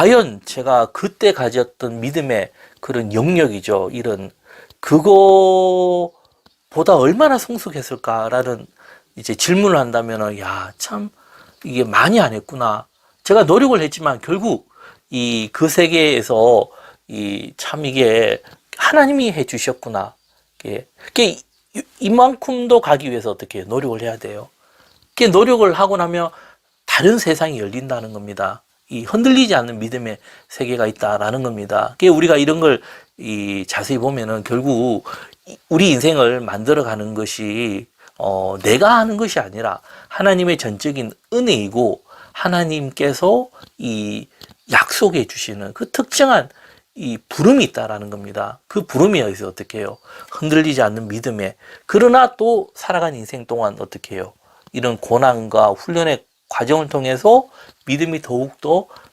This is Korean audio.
과연 제가 그때 가졌던 믿음의 그런 영역이죠. 이런 그거보다 얼마나 성숙했을까라는 이제 질문을 한다면은 야, 참 이게 많이 안 했구나. 제가 노력을 했지만 결국 이 그 세계에서 이 참 이게 하나님이 해 주셨구나. 예. 그게 이- 이만큼도 가기 위해서 어떻게? 노력을 해야 돼요. 그게 노력을 하고 나면 다른 세상이 열린다는 겁니다. 이 흔들리지 않는 믿음의 세계가 있다라는 겁니다. 우리가 이런 걸 이 자세히 보면은 결국 이- 우리 인생을 만들어가는 것이 어 내가 하는 것이 아니라 하나님의 전적인 은혜이고 하나님께서 이 약속해 주시는 그 특정한 이 부름이 있다라는 겁니다. 그 부름이 어디서 어떻게 해요? 흔들리지 않는 믿음에 그러나 또 살아간 인생 동안 어떻게 해요? 이런 고난과 훈련의 과정을 통해서 믿음이 더욱더